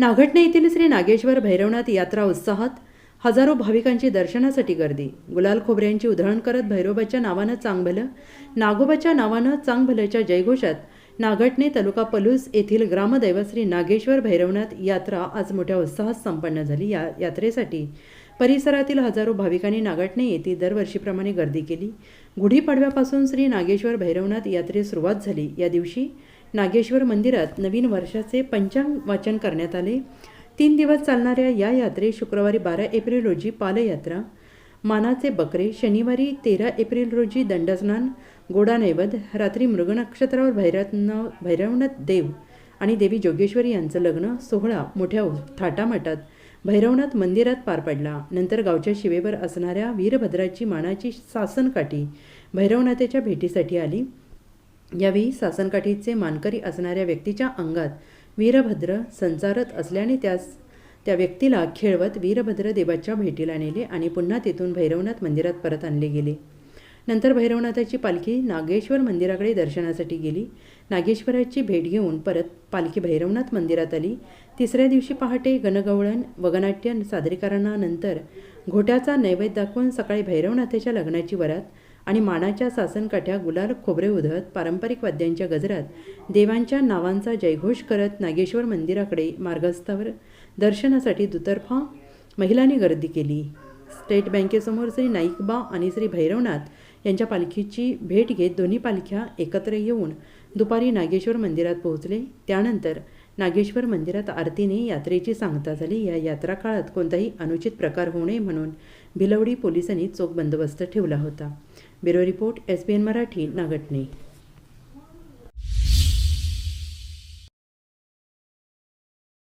नागटणे येथील श्री नागेश्वर भैरवनाथ यात्रा उत्साहात हजारो भाविकांची दर्शनासाठी गर्दी. गुलाल खोबऱ्यांची उधळण करत भैरोबाच्या नावानं चांगभलं नागोबाच्या नावानं चांगभलंच्या जयघोषात नागटणे तालुका पलूस येथील ग्रामदैवत श्री नागेश्वर भैरवनाथ यात्रा आज मोठ्या उत्साहात संपन्न झाली. या यात्रेसाठी परिसरातील हजारो भाविकांनी नागटणे येथे दरवर्षीप्रमाणे गर्दी केली. गुढीपाडव्यापासून श्री नागेश्वर भैरवनाथ यात्रेस सुरुवात झाली. या दिवशी नागेश्वर मंदिरात नवीन वर्षाचे पंचांग वाचन करण्यात आले. तीन दिवस चालणाऱ्या या यात्रेत शुक्रवारी बारा एप्रिल रोजी पालयात्रा मानाचे बकरे शनिवारी तेरा एप्रिल रोजी दंडस्नान गोडा नैवेद्य रात्री मृग नक्षत्रावर भैरवनाथ भैरवनाथ देव आणि देवी जोगेश्वरी यांचं लग्न सोहळा मोठ्या थाटामाटात भैरवनाथ मंदिरात पार पडला. नंतर गावच्या शिवेवर असणाऱ्या वीरभद्राची मानाची सासनकाठी भैरवनाथाच्या भेटीसाठी आली. यावेळी सासनकाठीचे मानकरी असणाऱ्या व्यक्तीच्या अंगात वीरभद्र संचारत असल्याने त्यास त्या व्यक्तीला खेळवत वीरभद्र देवाच्या भेटीला नेले आणि पुन्हा तेथून भैरवनाथ मंदिरात परत आणले गेले. नंतर भैरवनाथाची पालखी नागेश्वर मंदिराकडे दर्शनासाठी गेली. नागेश्वराची भेट घेऊन परत पालखी भैरवनाथ मंदिरात आली. तिसऱ्या दिवशी पहाटे गणगवळण वगनाट्य सादरीकरणानंतर घोट्याचा नैवेद्य दाखवून सकाळी भैरवनाथाच्या लग्नाची वरात आणि मानाच्या सासनकाठ्या गुलाल खोबरे उधळत पारंपरिक वाद्यांच्या गजरात देवांच्या नावांचा जयघोष करत नागेश्वर मंदिराकडे मार्गस्थावर दर्शनासाठी दुतर्फा महिलांनी गर्दी केली. स्टेट बँकेसमोर श्री नाईकबा आणि श्री भैरवनाथ यांच्या पालखीची भेट घेत दोन्ही पालख्या एकत्र येऊन दुपारी नागेश्वर मंदिरात पोहोचले. त्यानंतर नागेश्वर मंदिरात आरतीने यात्रेची सांगता झाली. या यात्रा काळात कोणताही अनुचित प्रकार होऊ नये म्हणून भिलवडी पोलिसांनी चोख बंदोबस्त ठेवला होता. Bureau report S B N Marathi Nagatane.